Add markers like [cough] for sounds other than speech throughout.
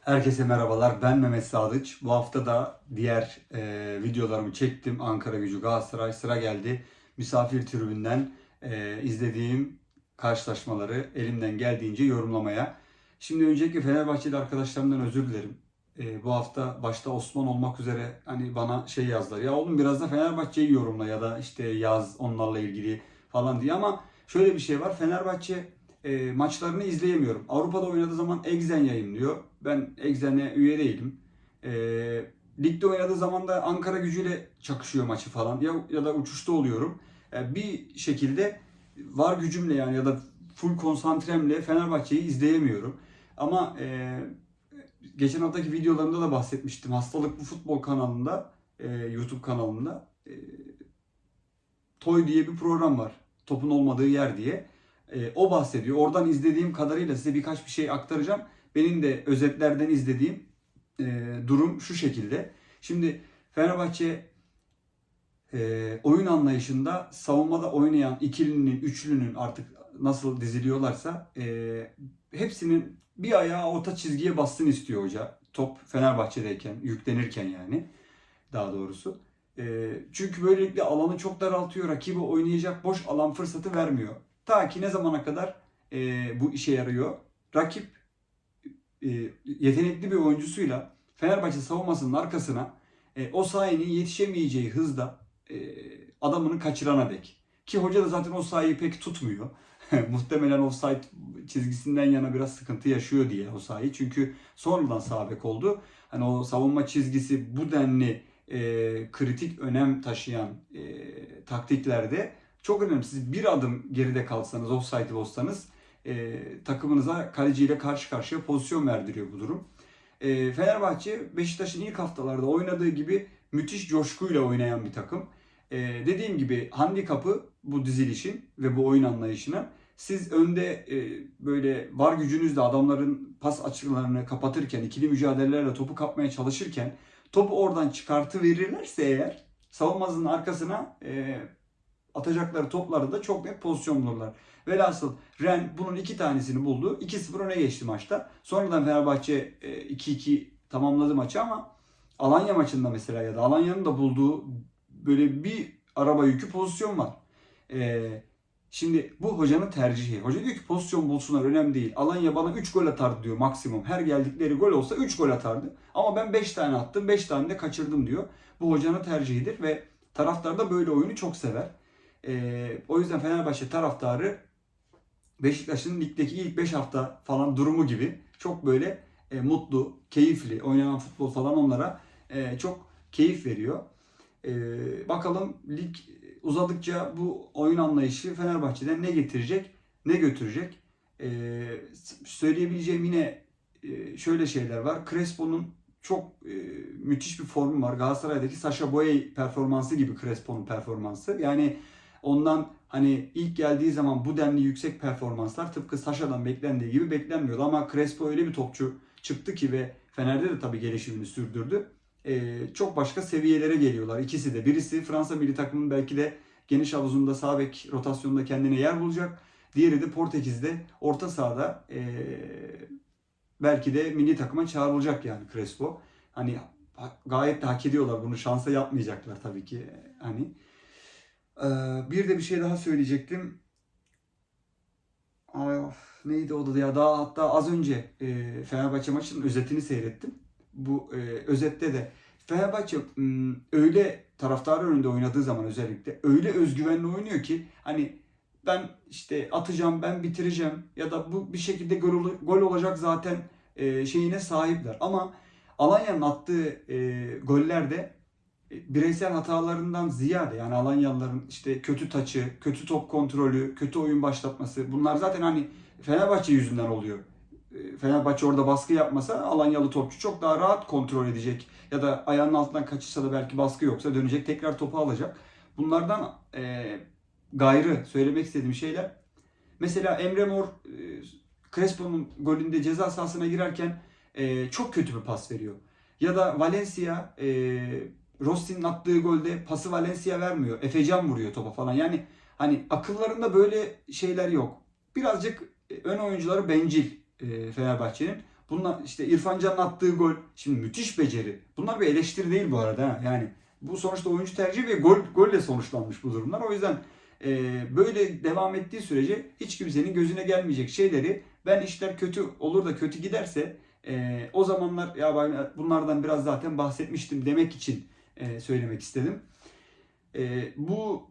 Herkese merhabalar. Ben Mehmet Sadıç. Bu hafta da diğer e, videolarımı çektim. Ankara Gücü Galatasaray sıra geldi. Misafir tribünden e, izlediğim karşılaşmaları elimden geldiğince yorumlamaya. Şimdi öncelikle Fenerbahçeli arkadaşlarımdan özür dilerim. E, bu hafta başta Osman olmak üzere hani bana şey yazdılar. Ya oğlum biraz da Fenerbahçe'yi yorumla ya da işte yaz onlarla ilgili falan diye ama şöyle bir şey var. Fenerbahçe e, maçlarını izleyemiyorum. Avrupa'da oynadığı zaman Exen yayınlıyor. Ben Exen'e üye değilim. E, ligde oynadığı zaman da Ankara gücüyle çakışıyor maçı falan. Ya, ya da uçuşta oluyorum. E, bir şekilde var gücümle yani ya da full konsantremle Fenerbahçe'yi izleyemiyorum. Ama e, geçen haftaki videolarımda da bahsetmiştim. Hastalıklı Futbol kanalında, e, YouTube kanalında e, Toy diye bir program var. Topun olmadığı yer diye. E, o bahsediyor. Oradan izlediğim kadarıyla size birkaç bir şey aktaracağım. Benim de özetlerden izlediğim e, durum şu şekilde. Şimdi Fenerbahçe e, oyun anlayışında savunmada oynayan ikilinin, üçlünün artık nasıl diziliyorlarsa e, hepsinin bir ayağı orta çizgiye bassın istiyor hoca. Top Fenerbahçe'deyken, yüklenirken yani daha doğrusu. E, çünkü böylelikle alanı çok daraltıyor. Rakibi oynayacak boş alan fırsatı vermiyor. Ta ki ne zamana kadar e, bu işe yarıyor? Rakip e, yetenekli bir oyuncusuyla Fenerbahçe savunmasının arkasına e, o sayenin yetişemeyeceği hızda e, adamını kaçırana dek. Ki hoca da zaten o sahayı pek tutmuyor. [laughs] Muhtemelen offside çizgisinden yana biraz sıkıntı yaşıyor diye o sahayı. Çünkü sonradan sağ bek oldu. Hani o savunma çizgisi bu denli e, kritik önem taşıyan e, taktiklerde çok önemli. Siz bir adım geride kalsanız, offside'ı bozsanız e, takımınıza kaleciyle karşı karşıya pozisyon verdiriyor bu durum. E, Fenerbahçe Beşiktaş'ın ilk haftalarda oynadığı gibi müthiş coşkuyla oynayan bir takım. E, dediğim gibi handikapı bu dizilişin ve bu oyun anlayışının siz önde e, böyle var gücünüzle adamların pas açılarını kapatırken, ikili mücadelelerle topu kapmaya çalışırken topu oradan çıkartı verirlerse eğer savunmanızın arkasına e, atacakları toplarda da çok net pozisyon bulurlar. Velhasıl Ren bunun iki tanesini buldu. 2-0 öne geçti maçta. Sonradan Fenerbahçe e, 2-2 tamamladı maçı ama Alanya maçında mesela ya da Alanya'nın da bulduğu böyle bir araba yükü pozisyon var. E, şimdi bu hocanın tercihi. Hoca diyor ki pozisyon bulsunlar önemli değil. Alanya bana 3 gol atardı diyor maksimum. Her geldikleri gol olsa 3 gol atardı. Ama ben 5 tane attım 5 tane de kaçırdım diyor. Bu hocanın tercihidir ve taraftar da böyle oyunu çok sever. E, o yüzden Fenerbahçe taraftarı Beşiktaş'ın ligdeki ilk 5 hafta falan durumu gibi çok böyle e, mutlu, keyifli oynanan futbol falan onlara e, çok keyif veriyor. E, bakalım lig uzadıkça bu oyun anlayışı Fenerbahçe'den ne getirecek, ne götürecek. E, söyleyebileceğim yine e, şöyle şeyler var. Crespo'nun çok e, müthiş bir formu var. Galatasaray'daki Sasha Boye performansı gibi Crespo'nun performansı. Yani ondan hani ilk geldiği zaman bu denli yüksek performanslar tıpkı Sasha'dan beklendiği gibi beklenmiyordu. Ama Crespo öyle bir topçu çıktı ki ve Fener'de de tabii gelişimini sürdürdü. Ee, çok başka seviyelere geliyorlar ikisi de. Birisi Fransa milli takımının belki de geniş havuzunda sağ bek rotasyonunda kendine yer bulacak. Diğeri de Portekiz'de orta sahada ee, belki de milli takıma çağrılacak yani Crespo. Hani gayet de hak ediyorlar bunu şansa yapmayacaklar tabii ki hani. Ee, bir de bir şey daha söyleyecektim. Ay, of, neydi o da ya daha hatta az önce e, Fenerbahçe maçının özetini seyrettim. Bu e, özette de Fenerbahçe öyle taraftarı önünde oynadığı zaman özellikle öyle özgüvenli oynuyor ki hani ben işte atacağım, ben bitireceğim ya da bu bir şekilde gol, gol olacak zaten e, şeyine sahipler. Ama Alanya'nın attığı e, gollerde bireysel hatalarından ziyade yani Alanyalıların işte kötü taçı, kötü top kontrolü, kötü oyun başlatması bunlar zaten hani Fenerbahçe yüzünden oluyor. Fenerbahçe orada baskı yapmasa Alanyalı topçu çok daha rahat kontrol edecek. Ya da ayağının altından kaçırsa da belki baskı yoksa dönecek tekrar topu alacak. Bunlardan e, gayrı söylemek istediğim şeyler. Mesela Emre Mor e, Crespo'nun golünde ceza sahasına girerken e, çok kötü bir pas veriyor. Ya da Valencia e, Rossi'nin attığı golde pası Valencia vermiyor. Efecan vuruyor topa falan. Yani hani akıllarında böyle şeyler yok. Birazcık ön oyuncuları bencil e, Fenerbahçe'nin. Bunlar işte İrfan Can'ın attığı gol. Şimdi müthiş beceri. Bunlar bir eleştiri değil bu arada. ha. Yani bu sonuçta oyuncu tercihi ve gol golle sonuçlanmış bu durumlar. O yüzden e, böyle devam ettiği sürece hiç kimsenin gözüne gelmeyecek şeyleri ben işler kötü olur da kötü giderse e, o zamanlar ya ben bunlardan biraz zaten bahsetmiştim demek için e, söylemek istedim. E, bu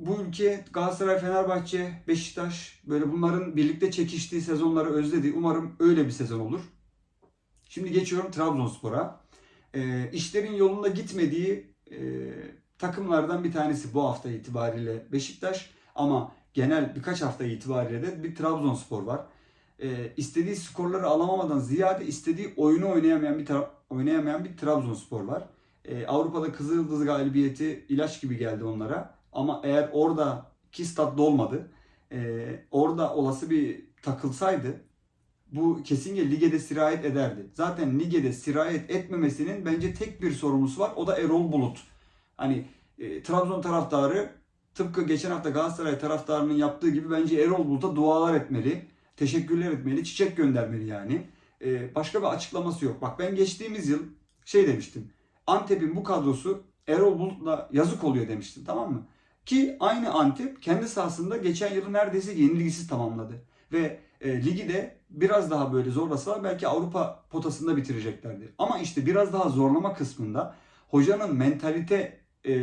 bu ülke Galatasaray, Fenerbahçe, Beşiktaş böyle bunların birlikte çekiştiği sezonları özledi. Umarım öyle bir sezon olur. Şimdi geçiyorum Trabzonspor'a. E, işlerin yolunda gitmediği e, takımlardan bir tanesi bu hafta itibariyle Beşiktaş ama genel birkaç hafta itibariyle de bir Trabzonspor var. E, istediği skorları alamamadan ziyade istediği oyunu oynayamayan bir oynayamayan bir Trabzonspor var. E, Avrupa'da Kızıldız galibiyeti ilaç gibi geldi onlara. Ama eğer orada ki stat dolmadı. e, orada olası bir takılsaydı bu kesinlikle lige de sirayet ederdi. Zaten lige de sirayet etmemesinin bence tek bir sorumlusu var. O da Erol Bulut. Hani e, Trabzon taraftarı tıpkı geçen hafta Galatasaray taraftarının yaptığı gibi bence Erol Bulut'a dualar etmeli. Teşekkürler etmeli. Çiçek göndermeli yani. E, başka bir açıklaması yok. Bak ben geçtiğimiz yıl şey demiştim. Antep'in bu kadrosu Erol Bulut'la yazık oluyor demiştim tamam mı? Ki aynı Antep kendi sahasında geçen yılı neredeyse yenilgisiz tamamladı. Ve e, ligi de biraz daha böyle zorlasalar belki Avrupa potasında bitireceklerdi. Ama işte biraz daha zorlama kısmında hocanın mentalite e,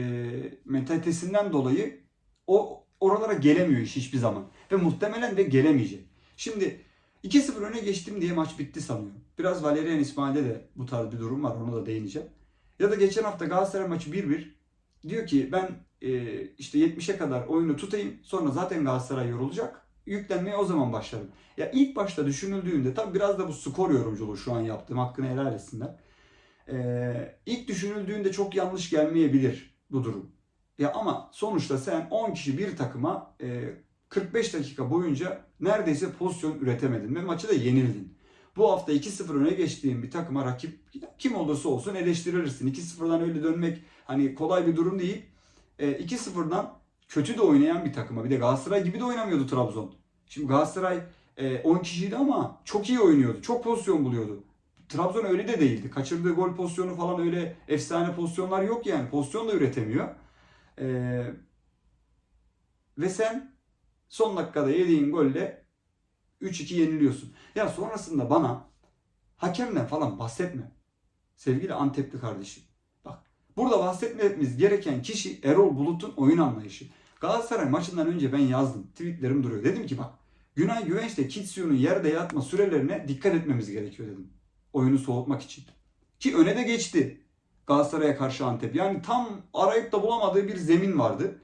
mentalitesinden dolayı o oralara gelemiyor iş hiçbir zaman. Ve muhtemelen de gelemeyecek. Şimdi 2-0 öne geçtim diye maç bitti sanıyorum. Biraz Valerian İsmail'de de bu tarz bir durum var. Ona da değineceğim. Ya da geçen hafta Galatasaray maçı 1-1. Diyor ki ben e, işte 70'e kadar oyunu tutayım. Sonra zaten Galatasaray yorulacak. Yüklenmeye o zaman başlarım. Ya ilk başta düşünüldüğünde tabii biraz da bu skor yorumculuğu şu an yaptığım hakkını helal etsinler. Ee, ilk düşünüldüğünde çok yanlış gelmeyebilir bu durum. Ya ama sonuçta sen 10 kişi bir takıma e, 45 dakika boyunca neredeyse pozisyon üretemedin ve maçı da yenildin. Bu hafta 2-0 öne geçtiğin bir takıma rakip kim olursa olsun eleştirilirsin. 2-0'dan öyle dönmek hani kolay bir durum değil. E, 2-0'dan kötü de oynayan bir takıma. Bir de Galatasaray gibi de oynamıyordu Trabzon. Şimdi Galatasaray e, 10 kişiydi ama çok iyi oynuyordu. Çok pozisyon buluyordu. Trabzon öyle de değildi. Kaçırdığı gol pozisyonu falan öyle efsane pozisyonlar yok yani. Pozisyon da üretemiyor. E, ve sen son dakikada yediğin golle 3-2 yeniliyorsun. Ya sonrasında bana hakemden falan bahsetme. Sevgili Antepli kardeşim. Bak burada bahsetmemiz gereken kişi Erol Bulut'un oyun anlayışı. Galatasaray maçından önce ben yazdım. Tweetlerim duruyor. Dedim ki bak Günay Güvenç ile Kitsu'nun yerde yatma sürelerine dikkat etmemiz gerekiyor dedim. Oyunu soğutmak için. Ki öne de geçti. Galatasaray'a karşı Antep. Yani tam arayıp da bulamadığı bir zemin vardı.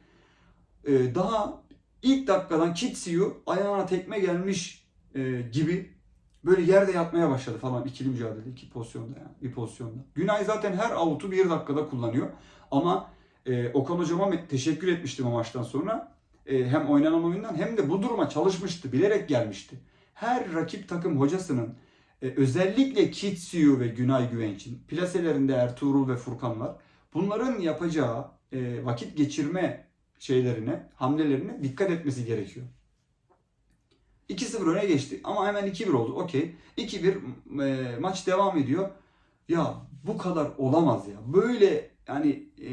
Ee, daha ilk dakikadan Kitsiu ayağına tekme gelmiş e, gibi böyle yerde yatmaya başladı falan ikili mücadele iki pozisyonda yani bir pozisyonda. Günay zaten her avutu bir dakikada kullanıyor ama e, Okan hocama teşekkür etmiştim o maçtan sonra. E, hem oynanan oyundan hem de bu duruma çalışmıştı, bilerek gelmişti. Her rakip takım hocasının e, özellikle Kitsiu ve Günay Güvenç'in plaselerinde Ertuğrul ve Furkan var. Bunların yapacağı e, vakit geçirme şeylerine, hamlelerine dikkat etmesi gerekiyor. 2-0 öne geçti ama hemen 2-1 oldu. Okey. 2-1 e, maç devam ediyor. Ya bu kadar olamaz ya. Böyle yani e,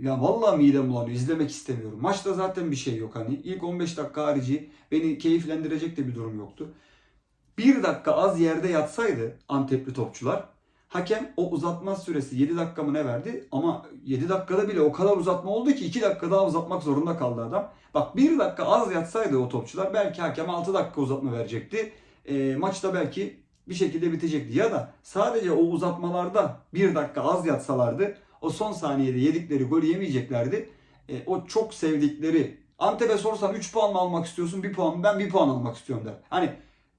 ya vallahi midem bulanıyor. İzlemek istemiyorum. Maçta zaten bir şey yok hani. İlk 15 dakika harici beni keyiflendirecek de bir durum yoktu. Bir dakika az yerde yatsaydı Antepli topçular hakem o uzatma süresi 7 dakika mı ne verdi ama 7 dakikada bile o kadar uzatma oldu ki 2 dakika daha uzatmak zorunda kaldı adam. Bak 1 dakika az yatsaydı o topçular belki hakem 6 dakika uzatma verecekti. E, maçta belki bir şekilde bitecekti. Ya da sadece o uzatmalarda 1 dakika az yatsalardı o son saniyede yedikleri golü yemeyeceklerdi. E, o çok sevdikleri Antep'e sorsan 3 puan mı almak istiyorsun? 1 puan mı? Ben 1 puan almak istiyorum der. Hani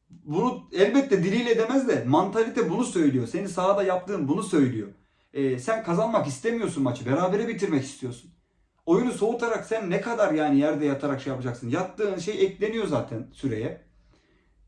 bunu elbette diliyle demez de mantalite bunu söylüyor. Senin sahada yaptığın bunu söylüyor. Ee, sen kazanmak istemiyorsun maçı. Berabere bitirmek istiyorsun. Oyunu soğutarak sen ne kadar yani yerde yatarak şey yapacaksın. Yattığın şey ekleniyor zaten süreye.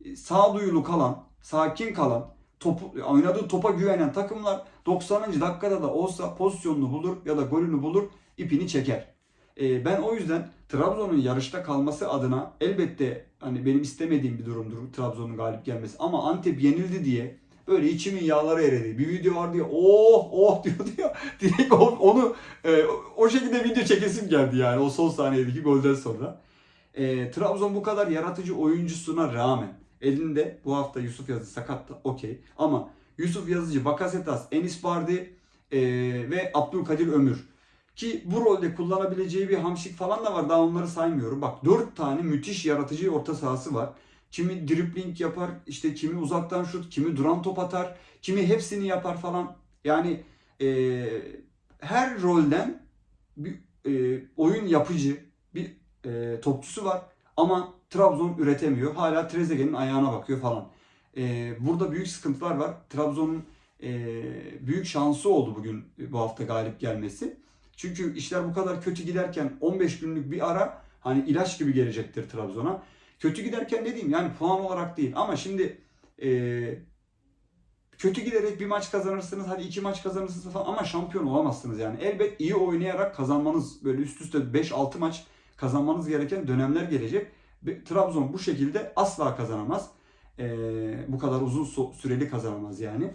Ee, Sağduyulu kalan, sakin kalan, topu, oynadığı topa güvenen takımlar 90. dakikada da olsa pozisyonunu bulur ya da golünü bulur, ipini çeker. Ee, ben o yüzden Trabzon'un yarışta kalması adına elbette hani benim istemediğim bir durumdur Trabzon'un galip gelmesi ama Antep yenildi diye Böyle içimin yağları eridi. Bir video vardı ya oh oh [laughs] diyordu ya. Direkt onu e, o şekilde video çekesim geldi yani o son saniyedeki golden sonra. E, Trabzon bu kadar yaratıcı oyuncusuna rağmen elinde bu hafta Yusuf Yazıcı sakat da okey. Ama Yusuf Yazıcı, Bakasetas, Enis Bardi e, ve Abdülkadir Ömür. Ki bu rolde kullanabileceği bir hamşik falan da var. Daha onları saymıyorum. Bak 4 tane müthiş yaratıcı orta sahası var. Kimi dribbling yapar, işte kimi uzaktan şut, kimi duran top atar, kimi hepsini yapar falan. Yani e, her rolden bir e, oyun yapıcı bir e, topçusu var. Ama Trabzon üretemiyor. Hala Trezeguet'in ayağına bakıyor falan. E, burada büyük sıkıntılar var. Trabzon'un e, büyük şansı oldu bugün bu hafta galip gelmesi. Çünkü işler bu kadar kötü giderken 15 günlük bir ara hani ilaç gibi gelecektir Trabzon'a. Kötü giderken ne diyeyim yani puan olarak değil ama şimdi e, kötü giderek bir maç kazanırsınız hadi iki maç kazanırsınız falan ama şampiyon olamazsınız yani. Elbet iyi oynayarak kazanmanız böyle üst üste 5-6 maç kazanmanız gereken dönemler gelecek. Trabzon bu şekilde asla kazanamaz. E, bu kadar uzun süreli kazanamaz yani.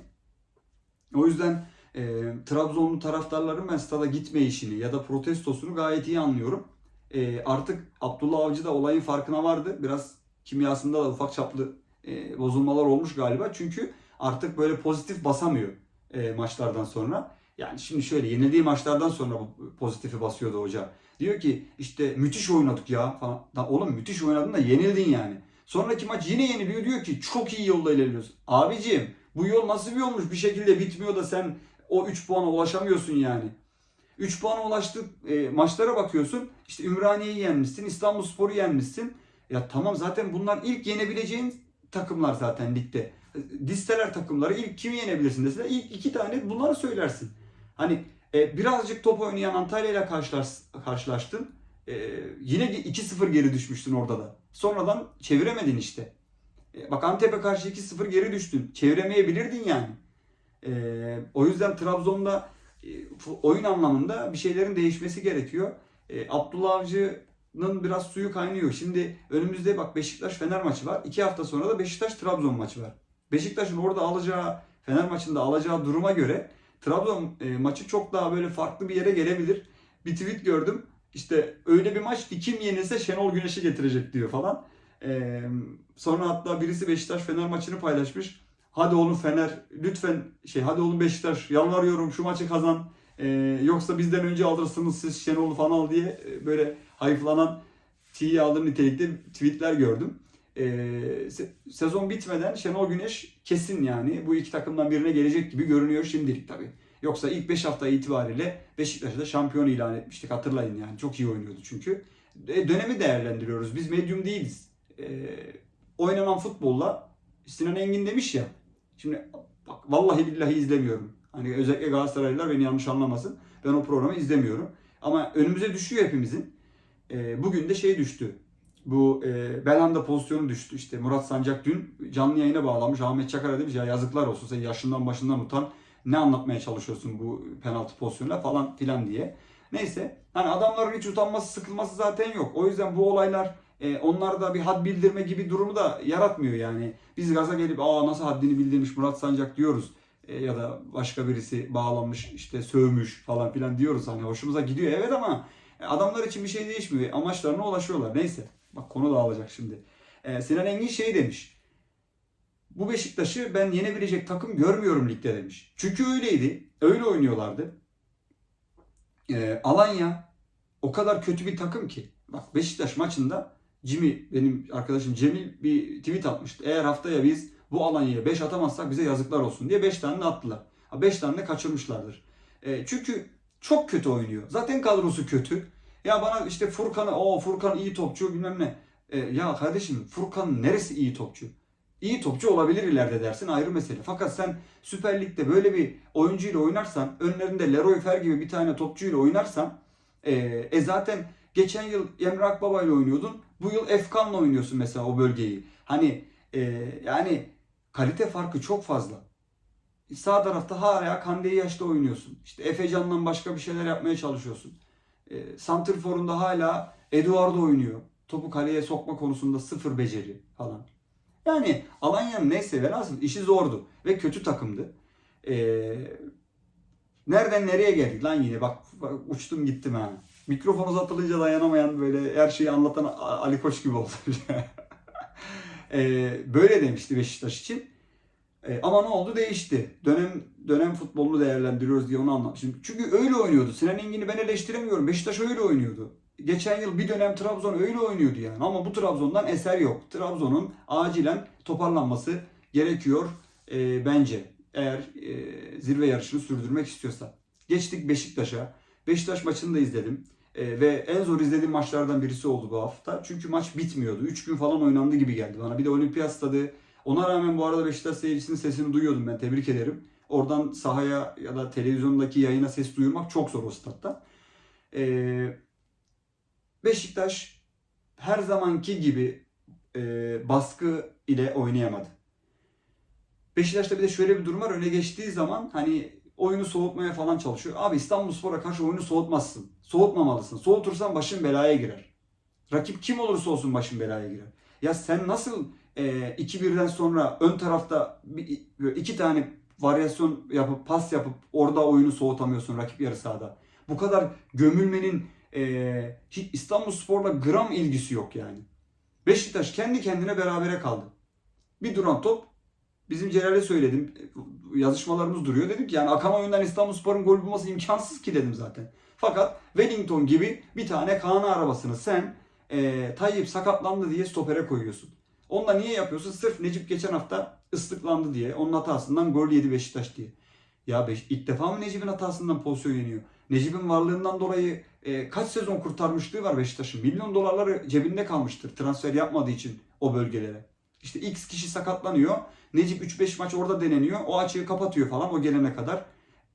O yüzden e, Trabzonlu taraftarların ben stada gitme işini ya da protestosunu gayet iyi anlıyorum. E, artık Abdullah Avcı da olayın farkına vardı. Biraz kimyasında da ufak çaplı e, bozulmalar olmuş galiba. Çünkü artık böyle pozitif basamıyor e, maçlardan sonra. Yani şimdi şöyle yenildiği maçlardan sonra bu pozitifi basıyordu hoca. Diyor ki işte müthiş oynadık ya falan. Lan oğlum müthiş oynadın da yenildin yani. Sonraki maç yine yeniliyor diyor ki çok iyi yolda ilerliyorsun. Abiciğim bu yol nasıl bir yolmuş bir şekilde bitmiyor da sen o 3 puana ulaşamıyorsun yani. 3 puana ulaştık e, maçlara bakıyorsun. İşte Ümraniye'yi yenmişsin, İstanbulspor'u yenmişsin. Ya tamam zaten bunlar ilk yenebileceğin takımlar zaten ligde. Listeler takımları ilk kimi yenebilirsin deseler ilk iki tane bunları söylersin. Hani e, birazcık top oynayan Antalya ile karşılaş, karşılaştın. E, yine 2-0 geri düşmüştün orada da. Sonradan çeviremedin işte. E, bak Antep'e karşı 2-0 geri düştün. Çeviremeyebilirdin yani. E, o yüzden Trabzon'da e, oyun anlamında bir şeylerin değişmesi gerekiyor. E, Abdullah Avcı'nın biraz suyu kaynıyor. Şimdi önümüzde bak Beşiktaş Fener maçı var. İki hafta sonra da Beşiktaş Trabzon maçı var. Beşiktaş'ın orada alacağı Fener maçında alacağı duruma göre Trabzon e, maçı çok daha böyle farklı bir yere gelebilir. Bir tweet gördüm. İşte öyle bir maç ki kim yenilse Şenol Güneş'i getirecek diyor falan. E, sonra hatta birisi Beşiktaş Fener maçını paylaşmış. Hadi oğlum Fener lütfen şey hadi oğlum Beşiktaş yalvarıyorum şu maçı kazan. E, yoksa bizden önce alırsınız siz Şenol'u falan diye e, böyle hayıflanan tiye aldım nitelikte tweetler gördüm. E, se- sezon bitmeden Şenol Güneş kesin yani bu iki takımdan birine gelecek gibi görünüyor şimdilik tabii. Yoksa ilk 5 hafta itibariyle Beşiktaş'ı da şampiyon ilan etmiştik hatırlayın yani. Çok iyi oynuyordu çünkü. E, dönemi değerlendiriyoruz. Biz medyum değiliz. E, oynanan futbolla Sinan Engin demiş ya. Şimdi bak vallahi billahi izlemiyorum. Hani özellikle Galatasaraylılar beni yanlış anlamasın. Ben o programı izlemiyorum. Ama önümüze düşüyor hepimizin. E, bugün de şey düştü. Bu e, Belanda pozisyonu düştü. İşte Murat Sancak dün canlı yayına bağlamış. Ahmet Çakar'a demiş ya yazıklar olsun sen yaşından başından utan. Ne anlatmaya çalışıyorsun bu penaltı pozisyonuyla falan filan diye. Neyse hani adamların hiç utanması sıkılması zaten yok. O yüzden bu olaylar e, onlarda bir had bildirme gibi durumu da yaratmıyor yani. Biz gaza gelip aa nasıl haddini bildirmiş Murat Sancak diyoruz. E, ya da başka birisi bağlanmış işte sövmüş falan filan diyoruz. Hani hoşumuza gidiyor evet ama e, adamlar için bir şey değişmiyor. Amaçlarına ulaşıyorlar. Neyse. Bak konu dağılacak şimdi. E, Sinan Engin şey demiş. Bu Beşiktaş'ı ben yenebilecek takım görmüyorum ligde demiş. Çünkü öyleydi. Öyle oynuyorlardı. E, Alanya o kadar kötü bir takım ki. Bak Beşiktaş maçında Jimmy benim arkadaşım Cemil bir tweet atmıştı. Eğer haftaya biz bu Alanya'ya 5 atamazsak bize yazıklar olsun diye 5 tane attılar. 5 tane de kaçırmışlardır. E, çünkü çok kötü oynuyor. Zaten kadrosu kötü. Ya bana işte Furkan'ı o Furkan iyi topçu bilmem ne. E, ya kardeşim Furkan neresi iyi topçu? İyi topçu olabilir ileride dersin ayrı mesele. Fakat sen Süper Lig'de böyle bir oyuncuyla oynarsan, önlerinde Leroy Fer gibi bir tane topçuyla oynarsan, e, e zaten geçen yıl Emre Akbaba ile oynuyordun. Bu yıl Efkan'la oynuyorsun mesela o bölgeyi. Hani e, yani kalite farkı çok fazla. Sağ tarafta hala Kande yaşta oynuyorsun. İşte Efecan'dan başka bir şeyler yapmaya çalışıyorsun. E, Santrfor'unda hala Eduardo oynuyor. Topu kaleye sokma konusunda sıfır beceri falan. Yani Alanya'nın neyse velhasıl işi zordu ve kötü takımdı. Ee, nereden nereye geldik lan yine bak, bak uçtum gittim ha. Mikrofon uzatılınca dayanamayan böyle her şeyi anlatan Ali Koç gibi oldu. [laughs] Ee, böyle demişti Beşiktaş için. Ee, ama ne oldu? Değişti. Dönem dönem futbolunu değerlendiriyoruz diye onu anlatmışım. Çünkü öyle oynuyordu. Sinan Engin'i ben eleştiremiyorum. Beşiktaş öyle oynuyordu. Geçen yıl bir dönem Trabzon öyle oynuyordu yani. Ama bu Trabzon'dan eser yok. Trabzon'un acilen toparlanması gerekiyor e, bence. Eğer e, zirve yarışını sürdürmek istiyorsa. Geçtik Beşiktaş'a. Beşiktaş maçını da izledim. E, ve en zor izlediğim maçlardan birisi oldu bu hafta. Çünkü maç bitmiyordu. 3 gün falan oynandı gibi geldi bana. Bir de olimpiyat stadı. Ona rağmen bu arada Beşiktaş seyircisinin sesini duyuyordum ben. Tebrik ederim. Oradan sahaya ya da televizyondaki yayına ses duyurmak çok zor o statta. Ee, Beşiktaş her zamanki gibi e, baskı ile oynayamadı. Beşiktaş'ta bir de şöyle bir durum var. Öne geçtiği zaman hani oyunu soğutmaya falan çalışıyor. Abi İstanbulspor'a karşı oyunu soğutmazsın. Soğutmamalısın. Soğutursan başın belaya girer. Rakip kim olursa olsun başın belaya girer. Ya sen nasıl e, 2-1'den sonra ön tarafta iki tane varyasyon yapıp pas yapıp orada oyunu soğutamıyorsun rakip yarı sahada. Bu kadar gömülmenin e, hiç İstanbulspor'la gram ilgisi yok yani. Beşiktaş kendi kendine berabere kaldı. Bir duran top bizim Celal'e söyledim. Yazışmalarımız duruyor. Dedim ki yani akan oyundan İstanbulspor'un gol bulması imkansız ki dedim zaten. Fakat Wellington gibi bir tane Kaan arabasını sen e, Tayyip sakatlandı diye stopere koyuyorsun. Onu da niye yapıyorsun? Sırf Necip geçen hafta ıslıklandı diye. Onun hatasından gol yedi Beşiktaş diye. Ya beş, ilk defa mı Necip'in hatasından pozisyon yeniyor? Necip'in varlığından dolayı e, kaç sezon kurtarmışlığı var Beşiktaş'ın. Milyon dolarları cebinde kalmıştır transfer yapmadığı için o bölgelere. İşte X kişi sakatlanıyor. Necip 3-5 maç orada deneniyor. O açığı kapatıyor falan o gelene kadar.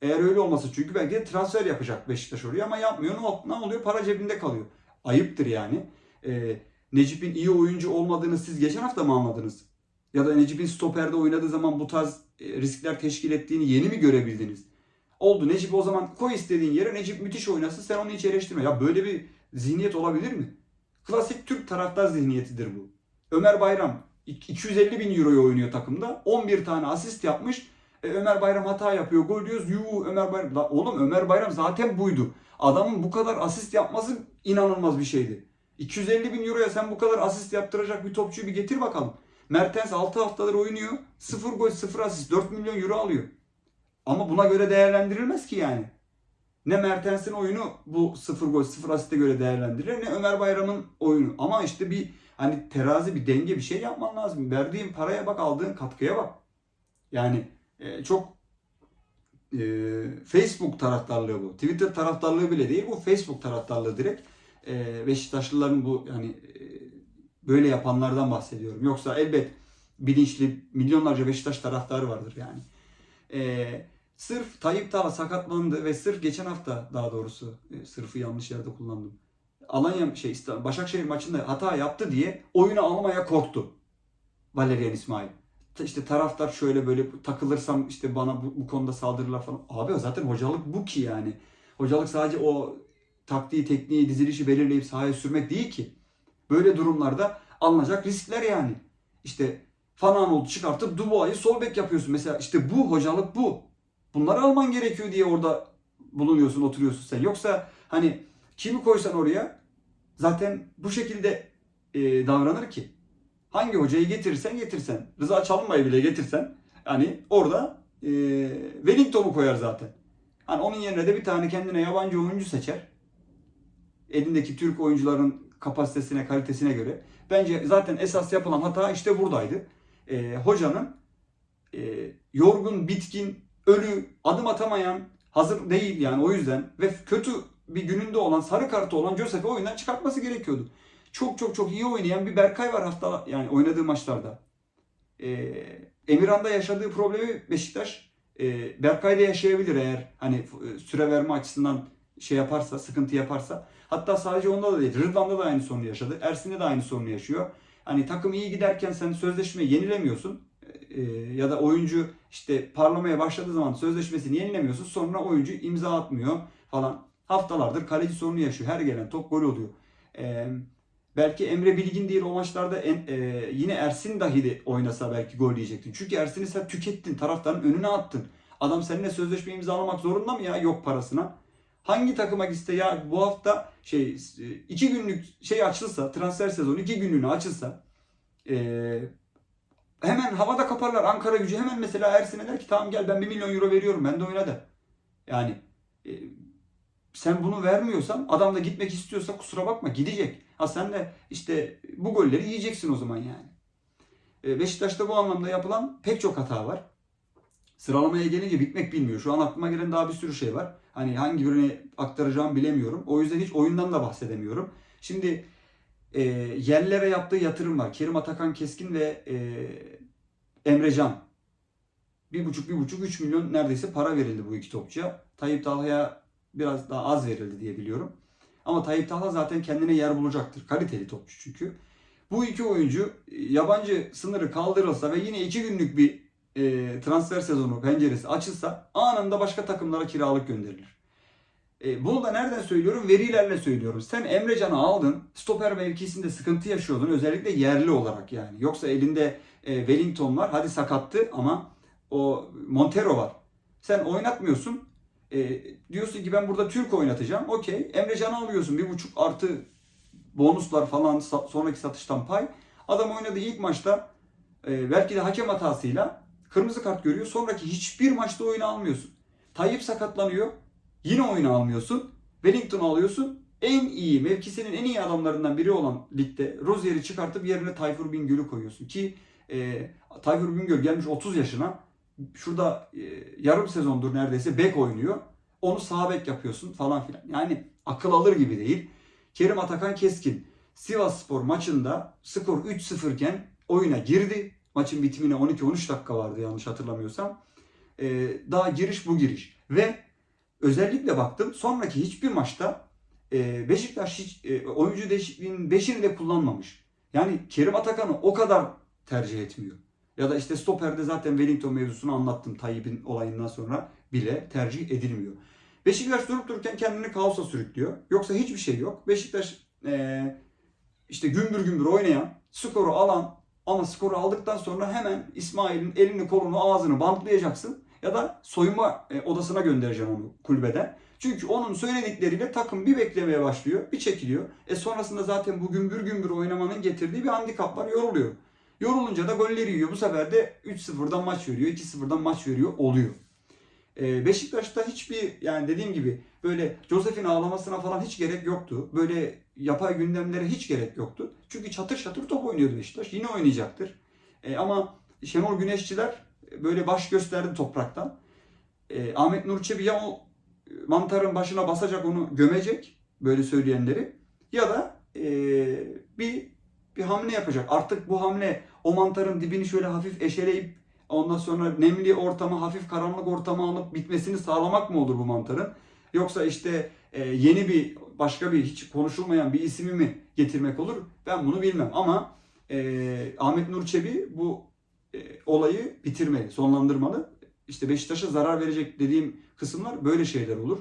Eğer öyle olmasa çünkü belki de transfer yapacak Beşiktaş oraya ama yapmıyor. Ne, ol- ne oluyor? Para cebinde kalıyor. Ayıptır yani. Ee, Necip'in iyi oyuncu olmadığını siz geçen hafta mı anladınız? Ya da Necip'in stoperde oynadığı zaman bu tarz e, riskler teşkil ettiğini yeni mi görebildiniz? Oldu. Necip o zaman koy istediğin yere Necip müthiş oynasın sen onu hiç eleştirme. Ya böyle bir zihniyet olabilir mi? Klasik Türk taraftar zihniyetidir bu. Ömer Bayram 250 bin euroya oynuyor takımda. 11 tane asist yapmış. E, Ömer Bayram hata yapıyor. Gol diyoruz. Yuu Ömer Bayram. La, oğlum Ömer Bayram zaten buydu. Adamın bu kadar asist yapması inanılmaz bir şeydi. 250 bin euroya sen bu kadar asist yaptıracak bir topçuyu bir getir bakalım. Mertens 6 haftadır oynuyor. 0 gol 0 asist 4 milyon euro alıyor. Ama buna göre değerlendirilmez ki yani. Ne Mertens'in oyunu bu 0 gol 0 asiste göre değerlendirilir ne Ömer Bayram'ın oyunu. Ama işte bir hani terazi bir denge bir şey yapman lazım. Verdiğin paraya bak aldığın katkıya bak. Yani e, çok e, Facebook taraftarlığı bu. Twitter taraftarlığı bile değil bu Facebook taraftarlığı direkt. E, Beşiktaşlıların bu yani e, böyle yapanlardan bahsediyorum. Yoksa elbet bilinçli milyonlarca Beşiktaş taraftarı vardır yani. E, sırf Tayyip Tala sakatlandı ve sırf geçen hafta daha doğrusu e, sırfı yanlış yerde kullandım. Alanya şey Başakşehir maçında hata yaptı diye oyunu almaya korktu. Valerian İsmail. İşte taraftar şöyle böyle takılırsam işte bana bu, bu konuda saldırırlar falan. Abi zaten hocalık bu ki yani. Hocalık sadece o taktiği, tekniği, dizilişi belirleyip sahaya sürmek değil ki. Böyle durumlarda alınacak riskler yani. İşte Fananol'u çıkartıp Dubois'ı sol bek yapıyorsun. Mesela işte bu hocalık bu. Bunları alman gerekiyor diye orada bulunuyorsun, oturuyorsun sen. Yoksa hani kimi koysan oraya zaten bu şekilde e, davranır ki. Hangi hocayı getirirsen getirsen, Rıza Çalınbay'ı bile getirsen hani orada e, Wellington'u koyar zaten. Hani onun yerine de bir tane kendine yabancı oyuncu seçer. Elindeki Türk oyuncuların kapasitesine, kalitesine göre. Bence zaten esas yapılan hata işte buradaydı. E, hocanın e, yorgun, bitkin, ölü, adım atamayan, hazır değil yani o yüzden ve kötü bir gününde olan, sarı kartı olan Josef'i oyundan çıkartması gerekiyordu. Çok çok çok iyi oynayan bir Berkay var hafta yani oynadığı maçlarda. Ee, Emirhan'da yaşadığı problemi Beşiktaş e, Berkay'da yaşayabilir eğer hani e, süre verme açısından şey yaparsa, sıkıntı yaparsa. Hatta sadece onda da değil. Rıdvan'da da aynı sorunu yaşadı. Ersin'de de aynı sorunu yaşıyor. Hani takım iyi giderken sen sözleşmeyi yenilemiyorsun. Ee, ya da oyuncu işte parlamaya başladığı zaman sözleşmesini yenilemiyorsun. Sonra oyuncu imza atmıyor falan. Haftalardır kaleci sorunu yaşıyor. Her gelen top gol oluyor. Ee, Belki Emre Bilgin değil o maçlarda en- e, yine Ersin dahi de oynasa belki gol yiyecektin. Çünkü Ersin'i sen tükettin. Taraftarın önüne attın. Adam seninle sözleşme imzalamak zorunda mı ya yok parasına? Hangi takıma gitse ya bu hafta şey e, iki günlük şey açılsa transfer sezonu iki günlüğüne açılsa e, hemen havada kaparlar Ankara gücü hemen mesela Ersin'e der ki tamam gel ben 1 milyon euro veriyorum ben de oyna der. Yani e, sen bunu vermiyorsan adam da gitmek istiyorsa kusura bakma gidecek. Ha sen de işte bu golleri yiyeceksin o zaman yani. E, Beşiktaş'ta bu anlamda yapılan pek çok hata var. Sıralamaya gelince bitmek bilmiyor. Şu an aklıma gelen daha bir sürü şey var. Hani hangi birini aktaracağımı bilemiyorum. O yüzden hiç oyundan da bahsedemiyorum. Şimdi e, yerlere yaptığı yatırım var. Kerim Atakan Keskin ve e, Emre Can. Bir buçuk, bir buçuk, üç milyon neredeyse para verildi bu iki topçuya. Tayyip Talha'ya biraz daha az verildi diye biliyorum. Ama Tayyip Talha zaten kendine yer bulacaktır. Kaliteli topçu çünkü. Bu iki oyuncu e, yabancı sınırı kaldırılsa ve yine iki günlük bir e, transfer sezonu penceresi açılsa anında başka takımlara kiralık gönderilir. E, bunu da nereden söylüyorum? Verilerle söylüyorum. Sen Emre Can'ı aldın. Stoper mevkisinde sıkıntı yaşıyordun. Özellikle yerli olarak yani. Yoksa elinde e, Wellington var. Hadi sakattı ama o Montero var. Sen oynatmıyorsun. E, diyorsun ki ben burada Türk oynatacağım. Okey. Emre Can'ı alıyorsun. Bir buçuk artı bonuslar falan sonraki satıştan pay. Adam oynadığı ilk maçta e, belki de hakem hatasıyla kırmızı kart görüyor. Sonraki hiçbir maçta oyunu almıyorsun. Tayyip sakatlanıyor. Yine oyunu almıyorsun. Wellington'u alıyorsun. En iyi, mevkisinin en iyi adamlarından biri olan ligde Rozier'i çıkartıp yerine Tayfur Bingöl'ü koyuyorsun. Ki e, Tayfur Bingöl gelmiş 30 yaşına. Şurada e, yarım sezondur neredeyse bek oynuyor. Onu sağ bek yapıyorsun falan filan. Yani akıl alır gibi değil. Kerim Atakan Keskin Sivas Spor maçında skor 3-0 iken oyuna girdi. Maçın bitimine 12-13 dakika vardı yanlış hatırlamıyorsam. Ee, daha giriş bu giriş. Ve özellikle baktım sonraki hiçbir maçta e, Beşiktaş hiç e, oyuncu değişikliğinin 5'ini de kullanmamış. Yani Kerim Atakan'ı o kadar tercih etmiyor. Ya da işte stoperde zaten Wellington mevzusunu anlattım Tayyip'in olayından sonra bile tercih edilmiyor. Beşiktaş durup dururken kendini kaosa sürüklüyor. Yoksa hiçbir şey yok. Beşiktaş e, işte gümbür gümbür oynayan, skoru alan ama skoru aldıktan sonra hemen İsmail'in elini kolunu ağzını bantlayacaksın ya da soyunma e, odasına göndereceksin onu kulübeden. Çünkü onun söyledikleriyle takım bir beklemeye başlıyor, bir çekiliyor. E sonrasında zaten bu gümbür gümbür oynamanın getirdiği bir handikap var, yoruluyor. Yorulunca da golleri yiyor. Bu sefer de 3-0'dan maç veriyor, 2-0'dan maç veriyor, oluyor. E, Beşiktaş'ta hiçbir yani dediğim gibi böyle Josef'in ağlamasına falan hiç gerek yoktu. Böyle yapay gündemlere hiç gerek yoktu. Çünkü çatır çatır top oynuyordu Beşiktaş. Yine oynayacaktır. E, ama Şenol Güneşçiler böyle baş gösterdi topraktan. E, Ahmet Nur Çebi ya o mantarın başına basacak onu gömecek böyle söyleyenleri ya da e, bir bir hamle yapacak. Artık bu hamle o mantarın dibini şöyle hafif eşeleyip ondan sonra nemli ortamı hafif karanlık ortama alıp bitmesini sağlamak mı olur bu mantarın? Yoksa işte e, yeni bir başka bir hiç konuşulmayan bir ismi mi getirmek olur? Ben bunu bilmem ama e, Ahmet Nur Çebi bu e, olayı bitirmeli, sonlandırmalı. İşte Beşiktaş'a zarar verecek dediğim kısımlar böyle şeyler olur.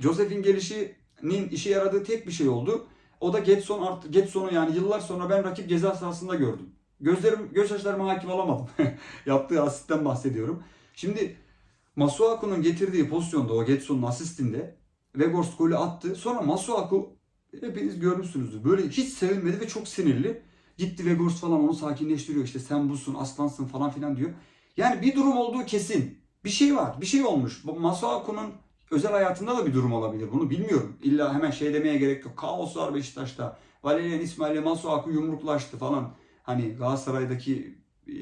Josef'in gelişinin işe yaradığı tek bir şey oldu. O da Getson artı Getson'u yani yıllar sonra ben rakip ceza sahasında gördüm. Gözlerim göz yaşlarıma hakim olamadım. [laughs] Yaptığı asistten bahsediyorum. Şimdi Masuaku'nun getirdiği pozisyonda o Getson'un asistinde Weghorst golü attı. Sonra Masuaku hepiniz görmüşsünüzdür. Böyle hiç sevinmedi ve çok sinirli. Gitti Weghorst falan onu sakinleştiriyor. İşte sen busun, aslansın falan filan diyor. Yani bir durum olduğu kesin. Bir şey var, bir şey olmuş. Masuaku'nun özel hayatında da bir durum olabilir. Bunu bilmiyorum. İlla hemen şey demeye gerek yok. Kaos var Beşiktaş'ta. Valerian İsmail ile Masuaku yumruklaştı falan. Hani Galatasaray'daki e,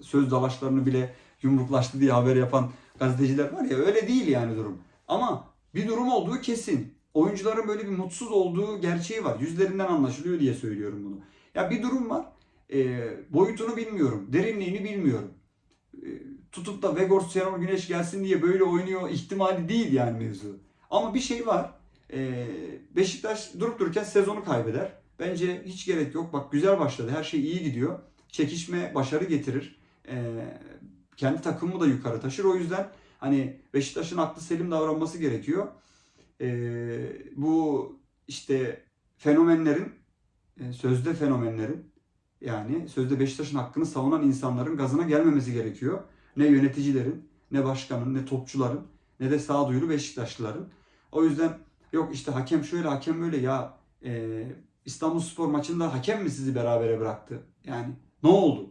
söz dalaşlarını bile yumruklaştı diye haber yapan gazeteciler var ya öyle değil yani durum. Ama bir durum olduğu kesin. Oyuncuların böyle bir mutsuz olduğu gerçeği var. Yüzlerinden anlaşılıyor diye söylüyorum bunu. Ya bir durum var. E, boyutunu bilmiyorum. Derinliğini bilmiyorum. Tutup da Vegors Şenol Güneş gelsin diye böyle oynuyor ihtimali değil yani mevzu. Ama bir şey var. E, Beşiktaş durup dururken sezonu kaybeder. Bence hiç gerek yok. Bak güzel başladı. Her şey iyi gidiyor. Çekişme başarı getirir. E, kendi takımı da yukarı taşır. O yüzden hani Beşiktaş'ın aklı selim davranması gerekiyor. E, bu işte fenomenlerin, e, sözde fenomenlerin yani sözde Beşiktaş'ın hakkını savunan insanların gazına gelmemesi gerekiyor. Ne yöneticilerin, ne başkanın, ne topçuların, ne de sağduyulu Beşiktaşlıların. O yüzden yok işte hakem şöyle, hakem böyle ya e, İstanbul Spor maçında hakem mi sizi berabere bıraktı? Yani ne oldu?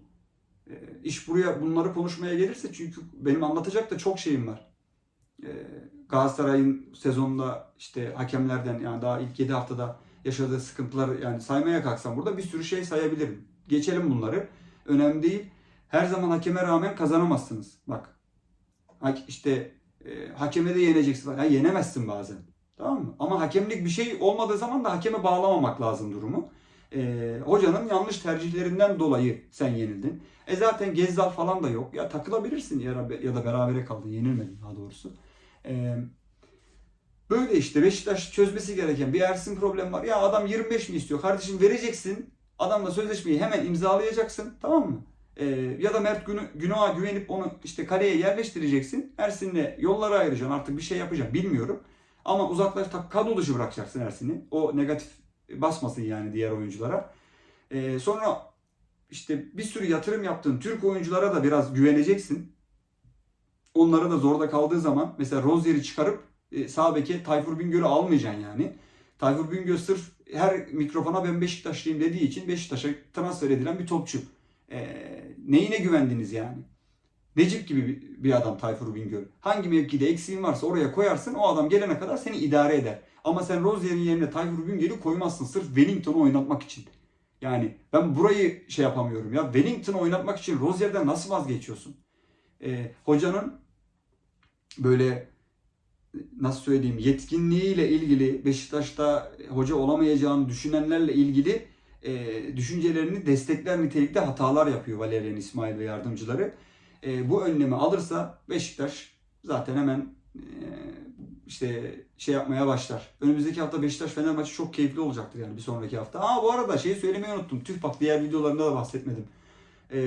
E, iş buraya bunları konuşmaya gelirse çünkü benim anlatacak da çok şeyim var. E, Galatasaray'ın sezonunda işte hakemlerden yani daha ilk 7 haftada yaşadığı sıkıntılar yani saymaya kalksam burada bir sürü şey sayabilirim. Geçelim bunları. Önemli değil. Her zaman hakeme rağmen kazanamazsınız. Bak. İşte e, hakeme de yeneceksin. Yani yenemezsin bazen. Tamam mı? Ama hakemlik bir şey olmadığı zaman da hakeme bağlamamak lazım durumu. E, hocanın yanlış tercihlerinden dolayı sen yenildin. E zaten Gezzal falan da yok. Ya takılabilirsin ya, ya da berabere kaldın. Yenilmedin daha doğrusu. E, böyle işte Beşiktaş çözmesi gereken bir Ersin problem var. Ya adam 25 mi istiyor? Kardeşim vereceksin. Adamla sözleşmeyi hemen imzalayacaksın. Tamam mı? E, ya da Mert Günü, Günok'a güvenip onu işte kaleye yerleştireceksin. Ersin'le yolları ayıracaksın. Artık bir şey yapacaksın. Bilmiyorum. Ama uzaklaş tak- kadro dışı bırakacaksın Ersin'i. O negatif basmasın yani diğer oyunculara. Ee, sonra işte bir sürü yatırım yaptığın Türk oyunculara da biraz güveneceksin. Onlara da zorda kaldığı zaman mesela Rozier'i çıkarıp e, sağ beke Tayfur Bingöl'ü almayacaksın yani. Tayfur Bingöl sırf her mikrofona ben Beşiktaşlıyım dediği için Beşiktaş'a transfer edilen bir topçu. Ee, neyine güvendiniz yani? Necip gibi bir adam Tayfur Bingöl. Hangi mevkide eksiğin varsa oraya koyarsın o adam gelene kadar seni idare eder. Ama sen Rozier'in yerine Tayfur Bingöl'ü koymazsın sırf Wellington'u oynatmak için. Yani ben burayı şey yapamıyorum ya. Wellington'u oynatmak için Rozier'den nasıl vazgeçiyorsun? Ee, hocanın böyle nasıl söyleyeyim yetkinliğiyle ilgili Beşiktaş'ta hoca olamayacağını düşünenlerle ilgili e, düşüncelerini destekler nitelikte hatalar yapıyor Valerian İsmail ve yardımcıları. E, bu önlemi alırsa Beşiktaş zaten hemen e, işte şey yapmaya başlar. Önümüzdeki hafta Beşiktaş Fener maçı çok keyifli olacaktır yani bir sonraki hafta. Aa bu arada şeyi söylemeyi unuttum. Tüh bak diğer videolarımda da bahsetmedim. E,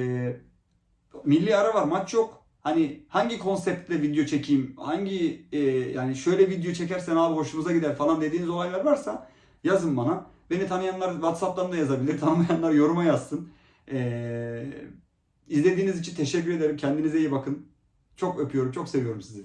milli ara var maç yok. Hani hangi konseptle video çekeyim, hangi e, yani şöyle video çekersen abi hoşumuza gider falan dediğiniz olaylar varsa yazın bana. Beni tanıyanlar WhatsApp'tan da yazabilir, [laughs] tanımayanlar yoruma yazsın. E, izlediğiniz için teşekkür ederim. Kendinize iyi bakın. Çok öpüyorum, çok seviyorum sizi.